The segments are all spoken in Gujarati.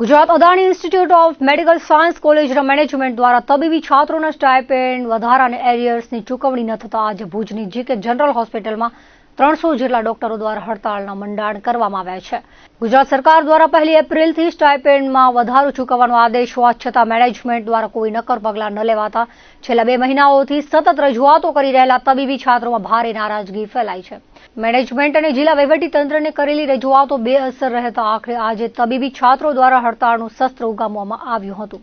Gujarat Adani Institute of Medical Science કોલેજના મેનેજમેન્ટ દ્વારા તબીબી છાત્રોના સ્ટાઇપેન્ડ વધારા અને એરિયર્સની ચૂકવણી ન થતા આજે ભુજની જીકે જનરલ હોસ્પિટલમાં ત્રણસો જેટલા ડોક્ટરો દ્વારા હડતાળના મંડાણ કરવામાં આવ્યા છે. ગુજરાત સરકાર દ્વારા પહેલી એપ્રિલથી સ્ટાઇપેન્ડમાં વધારો ચૂકવવાનો આદેશ હોવા છતાં મેનેજમેન્ટ દ્વારા કોઈ નક્કર પગલાં ન લેવાતા છેલ્લા બે મહિનાઓથી સતત રજૂઆતો કરી રહેલા તબીબી છાત્રોમાં ભારે નારાજગી ફેલાઈ છે. મેનેજમેન્ટ અને જિલ્લા વહીવટીતંત્રને કરેલી રજૂઆતો બેઅસર રહેતા આખરે આજે તબીબી છાત્રો દ્વારા હડતાળનું શસ્ત્ર ઉગામવામાં આવ્યું હતું.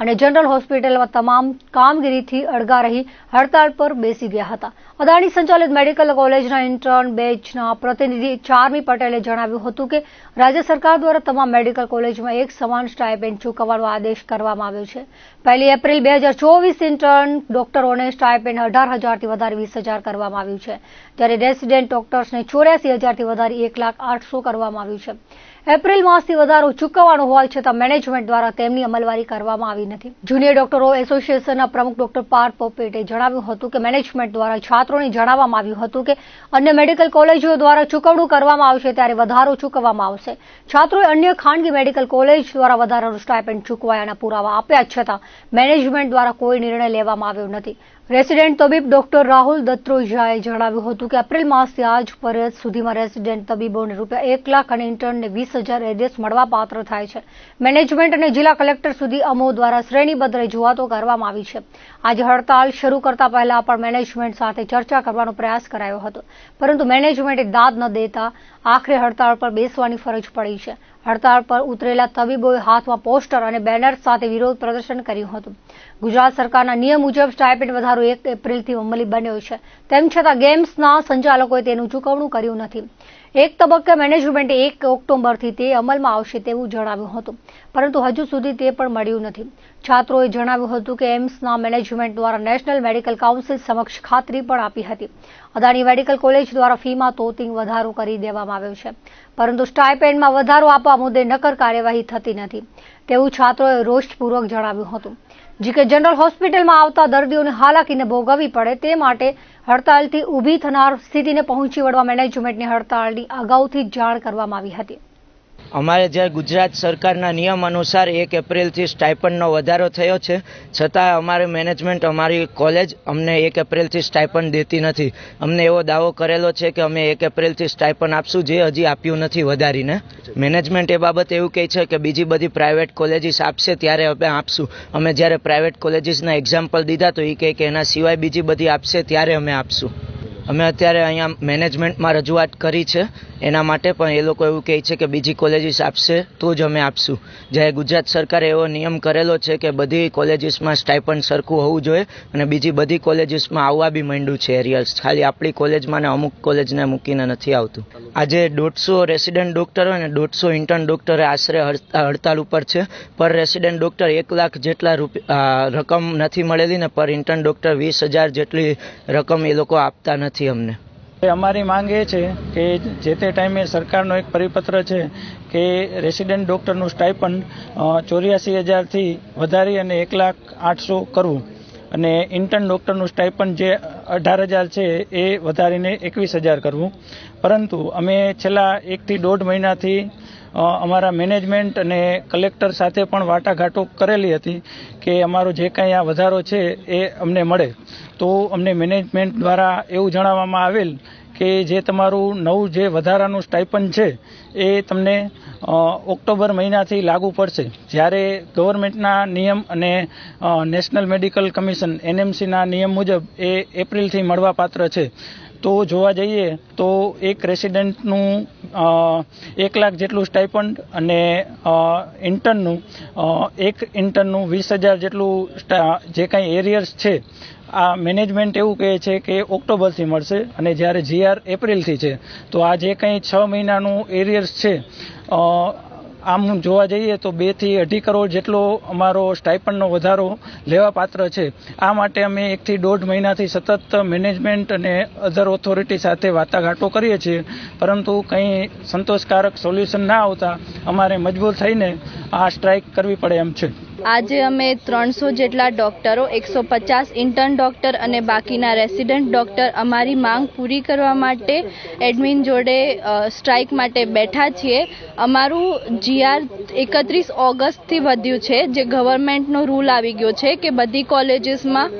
અને જનરલ હોસ્પિટલમાં તમામ કામગીરીથી અડગા રહી હડતાળ પર બેસી ગયા હતા. અદાણી સંચાલિત મેડિકલ કોલેજના ઇન્ટર્ન બેચના પ્રતિનિધિ ચારમી પટેલે જણાવ્યું હતું કે, રાજ્ય સરકાર દ્વારા તમામ મેડિકલ કોલેજમાં એક સમાન સ્ટાઇપેન્ડ ચૂકવવાનો આદેશ કરવામાં આવ્યો છે. પહેલી એપ્રિલ બે હજાર ચોવીસ ઇન્ટર્ન ડોક્ટરોને સ્ટાઇપેન્ડ અઢાર હજારથી વધારે વીસ હજાર કરવામાં આવ્યું છે. જ્યારે રેસિડેન્ટ ડોક્ટર્સને ચોર્યાસી હજારથી વધારે એક લાખ આઠસો કરવામાં આવ્યું છે. એપ્રિલ માસથી વધારો ચૂકવવાનો હોવા છતાં મેનેજમેન્ટ દ્વારા તેમની અમલવારી કરવામાં આવી નથી. જુનિયર ડોક્ટરો એસોસિએશનના પ્રમુખ ડોક્ટર પાર્થ પોપેટે જણાવ્યું હતું કે મેનેજમેન્ટ દ્વારા છાત્રોને જણાવવામાં આવ્યું હતું કે અન્ય મેડિકલ કોલેજો દ્વારા ચૂકવણું કરવામાં આવશે ત્યારે વધારો ચૂકવવામાં આવશે. છાત્રોએ અન્ય ખાનગી મેડિકલ કોલેજ દ્વારા વધારાનું સ્ટાઇપેન્ડ ચૂકવાયાના પુરાવા આપ્યા છતાં મેનેજમેન્ટ દ્વારા કોઈ નિર્ણય લેવામાં આવ્યો નથી. રેસિડેન્ટ તબીબ ડોક્ટર રાહુલ દત્રોજાએ જણાવ્યું હતું કે એપ્રિલ માસથી આજ પરત સુધીમાં રેસિડેન્ટ તબીબોને રૂપિયા એક લાખ અને ઇન્ટર્નને વીસ હજાર એડ્રેસ મળવા પાત્ર થાય છે. મેનેજમેન્ટ અને જિલ્લા કલેક્ટર સુધી અમો દ્વારા શ્રેણીબદ્ધ રજૂઆતો કરવામાં આવી છે. આજે હડતાળ શરૂ કરતા પહેલા પણ મેનેજમેન્ટ સાથે ચર્ચા કરવાનો પ્રયાસ કરાયો હતો. પરંતુ મેનેજમેન્ટે દાદ ન દેતા આખરે હડતાળ પર બેસવાની ફરજ પડી છે. હડતાળ પર ઉતરેલા તબીબોએ હાથમાં પોસ્ટર અને બેનર સાથે વિરોધ પ્રદર્શન કર્યું હતું. ગુજરાત સરકારના નિયમ મુજબ સ્ટાઇપેન્ડ વધારો એક એપ્રિલથી અમલી બન્યો છે. તેમ છતાં ગેમ્સના સંચાલકોએ તેનું ચૂકવણું કર્યું નથી. એક તબક્કે મેનેજમેન્ટે એક ઓક્ટોબરથી તે અમલમાં આવશે તેવું જણાવ્યું હતું. પરંતુ હજુ સુધી તે પણ મળ્યું નથી. છાત્રોએ જણાવ્યું હતું કે એમ્સના મેનેજમેન્ટ દ્વારા નેશનલ મેડિકલ કાઉન્સિલ સમક્ષ ખાતરી પણ આપી હતી. અદાણી મેડિકલ કોલેજ દ્વારા ફીમાં તોતિંગ વધારો કરી દેવામાં આવ્યો છે. પરંતુ સ્ટાઇપેન્ડમાં વધારો આપવા મુદ્દે નક્કર કાર્યવાહી થતી નથી. તેવું છાત્રોએ રોષપૂર્વક જણાવ્યું હતું. જીકે જનરલ હોસ્પિટલમાં આવતા દર્દીઓને હાલાકીને ભોગવવી પડે તે માટે હડતાલથી ઊભી થનાર સ્થિતિને પહોંચી વળવા મેનેજમેન્ટની હડતાલની અગાઉથી જાણ કરવામાં આવી હતી. અમારે જે ગુજરાત સરકારના નિયમ અનુસાર એક એપ્રિલથી સ્ટાઇપન્ડનો વધારો થયો છે, છતાં અમારે મેનેજમેન્ટ, અમારી કોલેજ અમને એક એપ્રિલથી સ્ટાઇપન્ડ દેતી નથી. અમને એવો દાવો કરેલો છે કે અમે એક એપ્રિલથી સ્ટાઇપન્ડ આપશું, જે હજી આપ્યું નથી વધારીને. મેનેજમેન્ટ એ બાબત એવું કહે છે કે બીજી બધી પ્રાઇવેટ કોલેજીસ આપશે, ત્યારે અમે આપશું. અમે જ્યારે પ્રાઇવેટ કોલેજીસના એક્ઝામ્પલ દીધા, તો એ કહે કે એના સિવાય બીજી બધી આપશે, ત્યારે અમે આપશું. અમે અત્યારે અહીંયા મેનેજમેન્ટમાં રજૂઆત કરી છે. એના માટે પણ એ લોકો એવું કહે છે કે બીજી કોલેજીસ આપશે તો જ અમે આપશું. જ્યારે ગુજરાત સરકારે એવો નિયમ કરેલો છે કે બધી કોલેજીસમાં સ્ટાઇપન્ડ સરખું હોવું જોઈએ અને બીજી બધી કોલેજીસમાં આવવા બી માંડ્યું છે એરિયલ્સ ખાલી આપણી કોલેજમાં ને અમુક કોલેજને મૂકીને નથી આવતું. આજે દોઢસો રેસિડેન્ટ ડૉક્ટરો અને દોઢસો ઇન્ટર્ન ડોક્ટરે આશરે હડતાલ ઉપર છે. પર રેસિડેન્ટ ડોક્ટર એક લાખ જેટલા રકમ નથી મળેલી ને પર ઇન્ટર્ન ડોક્ટર વીસ હજાર જેટલી રકમ એ લોકો આપતા નથી. અમને. અમારી માંગ એ છે કે જે તે ટાઈમે સરકારનો એક પરિપત્ર છે કે રેસિડેન્ટ ડૉક્ટરનું સ્ટાઇપન્ડ ચોર્યાસી હજારથી વધારી અને એક લાખ આઠસો કરવું. અને ઇન્ટર્ન ડૉક્ટરનું સ્ટાઇપન્ડ જે અઢાર હજાર છે એ વધારીને એકવીસ હજાર કરવું. પરંતુ અમે છેલ્લા એકથી દોઢ મહિનાથી અમારા મેનેજમેન્ટ અને કલેક્ટર સાથે પણ વાટાઘાટો કરેલી હતી કે અમારો જે કાંઈ આ વધારો છે એ અમને મળે. તો અમને મેનેજમેન્ટ દ્વારા એવું જણાવવામાં આવેલ કે જે તમારું નવું જે વધારાનું સ્ટાઇપન્ડ છે એ તમને ઓક્ટોબર મહિનાથી લાગુ પડશે. જ્યારે ગવર્મેન્ટના નિયમ અને નેશનલ મેડિકલ કમિશન, એનએમસીના નિયમ મુજબ એ એપ્રિલથી મળવાપાત્ર છે. તો જોવા જઈએ તો એક રેસિડેન્ટનું એક લાખ જેટલું સ્ટાઇપન્ડ અને ઇન્ટર્નનું એક ઇન્ટર્નનું વીસ હજાર જેટલું જે કાંઈ એરિયર્સ છે, આ મેનેજમેન્ટ એવું કહે છે કે ઓક્ટોબરથી મળશે અને જ્યારે જીઆર એપ્રિલથી છે, તો આ જે કંઈ છ મહિનાનું એરિયર્સ છે આમ જોવા જઈએ તો બેથી અઢી કરોડ જેટલો અમારો સ્ટાઇપન્ડનો વધારો લેવા પાત્ર છે. આ માટે અમે એકથી દોઢ મહિનાથી સતત મેનેજમેન્ટ અને અધર ઓથોરિટી સાથે વાટાઘાટો કરીએ છીએ. પરંતુ કંઈ સંતોષકારક સોલ્યુશન ના આવતા અમારે મજબૂર થઈને આ સ્ટ્રાઇક કરવી પડે એમ છે. આજે અમે ત્રણસો જેટલા ડોક્ટરો, એકસો પચાસ ઇન્ટર્ન ડોક્ટર અને બાકીના રેસિડન્ટ ડોક્ટર અમારી માંગ પૂરી કરવા માટે એડમિન જોડે સ્ટ્રાઇક માટે બેઠા છીએ. અમારું જીઆર એકત્રીસ ઓગસ્ટથી વધ્યું છે, જે ગવર્મેન્ટનો રૂલ આવી ગયો છે કે બધી કોલેજીસમાં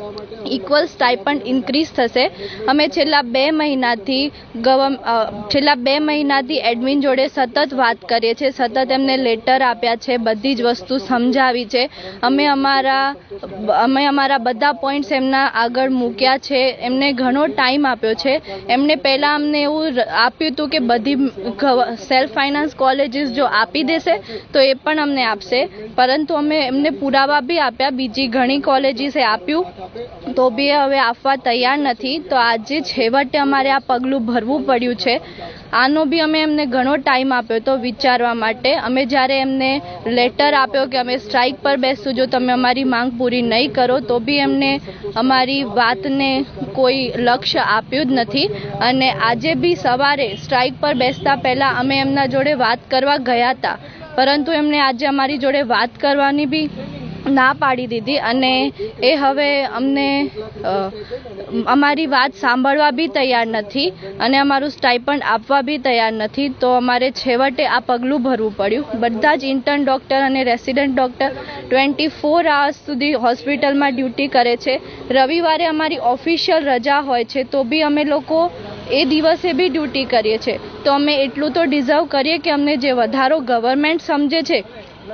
ઇક્વલ સ્ટાઇપન્ડ ઇન્ક્રીઝ થશે. અમે છેલ્લા બે મહિનાથી ગવર્મ છેલ્લા બે મહિનાથી એડમિન જોડે સતત વાત કરીએ છીએ. સતત એમને લેટર આપ્યા છે, બધી જ વસ્તુ સમજાવી છે. અમે અમારા અમે અમારા બધા પોઈન્ટ્સ એમના આગળ મૂક્યા છે. એમને ઘણો ટાઈમ આપ્યો છે. એમને પહેલાં અમને એવું આપ્યું હતું કે બધી સેલ્ફ ફાઇનાન્સ કોલેજીસ જો આપી દેશે, તો એ પણ અમને આપશે. પરંતુ અમે એમને પુરાવા બી આપ્યા. બીજી ઘણી કોલેજીસે આપ્યું. તો બી હવે આપવા તૈયાર નથી. તો આજે છેવટે અમારે આ પગલું ભરવું પડ્યું છે. આનો બી અમે એમને ઘણો ટાઈમ આપ્યો તો વિચારવા માટે. અમે જ્યારે એમને લેટર આપ્યો કે અમે સ્ટ્રાઇક પર બેસશું જો તમે અમારી માંગ પૂરી નહીં કરો, તો બી એમને અમારી વાતને કોઈ લક્ષ્ય આપ્યું જ નથી. અને આજે બી સવારે સ્ટ્રાઇક પર બેસતા પહેલાં અમે એમના જોડે વાત કરવા ગયા હતા. પરંતુ એમને આજે અમારી જોડે વાત કરવાની બી ના પાડી દીધી અને એ હવે અમને અમારી વાત સાંભળવા બી તૈયાર નથી અને અમારું સ્ટાઇપન્ડ આપવા બી તૈયાર નથી. તો અમારે છેવટે આ પગલું ભરવું પડ્યું. બધા જ ઇન્ટર્ન ડૉક્ટર અને resident doctor twenty four hours સુધી હોસ્પિટલમાં ડ્યુટી કરે છે. રવિવારે અમારી ઓફિશિયલ રજા હોય છે તો બી અમે લોકો એ દિવસે બી ડ્યુટી કરીએ છીએ. તો અમે એટલું તો ડિઝર્વ કરીએ કે અમને જે વધારો ગવર્મેન્ટ સમજે છે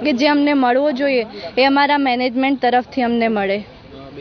કે જે અમને મળવો જોઈએ એ અમારા મેનેજમેન્ટ તરફથી અમને મળે.